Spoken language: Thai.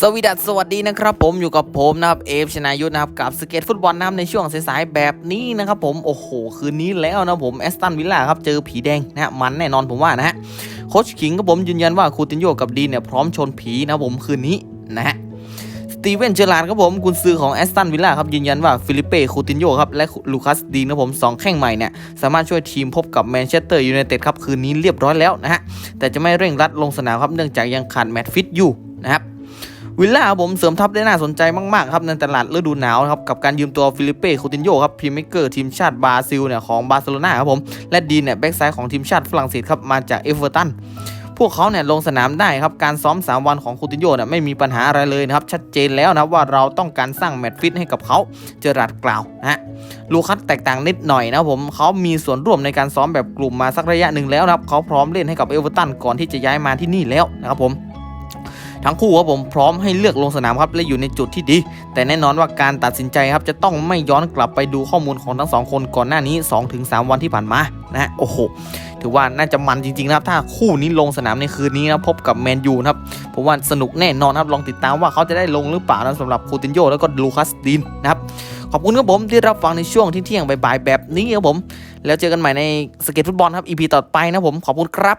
สวีดัสวัสดีนะครับ ผมอยู่กับผมนะครับเอฟชนายุทธนะครับกับสเก็ตฟุตบอลนะครับในช่วงสายๆแบบนี้นะครับผมโอ้โหคืนนี้แล้วนะผมแอสตันวิลล่าครับเจอผีแดงนะฮะมันแน่นอนผมว่านะฮะโคชคิงก็ผมยืนยันว่าคูตินโยกับดีนเนี่ยพร้อมชนผีนะผมคืนนี้นะฮะสตีเวนเจอร์ลาดครับผมกุนซือของแอสตันวิลล่าครับยืนยันว่าฟิลิเป้คูตินโยครับและลูคัสดีนครับผมสองแข้งใหม่เนี่ยสามารถช่วยทีมพบกับแมนเชสเตอร์ยูไนเต็ดครับคืนนี้เรียบร้อยแล้วนะฮะแต่จะไม่เร่งรัดลงสนามครับเนื่องจากยังขาดแมตช์ฟิตอยู่นะครับ วิลล่าครับผมเสริมทัพได้น่าสนใจมากๆครับในตลาดฤดูหนาวนะครับกับการยืมตัวฟิลิเป้คูตินโยครับพรีเมเกอร์ทีมชาติบราซิลเนี่ยของบาร์เซโลนาครับผมและดีเนี่ยแบ็กซ้ายของทีมชาติฝรั่งเศสครับมาจากเอเวอร์ตันพวกเขาเนี่ยลงสนามได้ครับ การซ้อม 3 วันของคูตินโยเนี่ยไม่มีปัญหาอะไรเลยนะครับ ชัดเจนแล้วนะว่าเราต้องการสร้างแมตช์ฟิตให้กับเขาเจอรัดกล่าวนะฮะลูคัสแตกต่างนิดหน่อยนะผมเขามีส่วนร่วมในการซ้อมแบบกลุ่มมาสักระยะหนึ่งแล้วนะครับเขาพร้อมเล่นให้กับเอเวอร์ตันก่อนที่จะย้ายมาที่นี่แล้วนะครับผม ทั้งคู่ครับผมพร้อมให้เลือกลงสนามครับและอยู่ในจุดที่ดี แต่แน่นอนว่าการตัดสินใจครับจะต้องไม่ย้อนกลับไปดูข้อมูลของทั้งสองคนก่อนหน้านี้ 2-3 วันที่ผ่านมานะโอ้โหถือว่าน่าจะมันจริงๆนะครับถ้าคู่นี้ลงสนามในคืนนี้นะพบกับแมนยูนะครับผมว่าสนุกแน่นอนครับลองติดตามว่าเขาจะได้ลงหรือเปล่านะสำหรับคูตินโยแล้วก็ลูคัสดินนะครับขอบคุณครับผมที่รับฟังในช่วงที่เที่ยงบ่ายๆแบบนี้ครับผม แล้วเจอกันใหม่ในสเก็ตฟุตบอลครับ EP ต่อไปนะผมขอบคุณครับ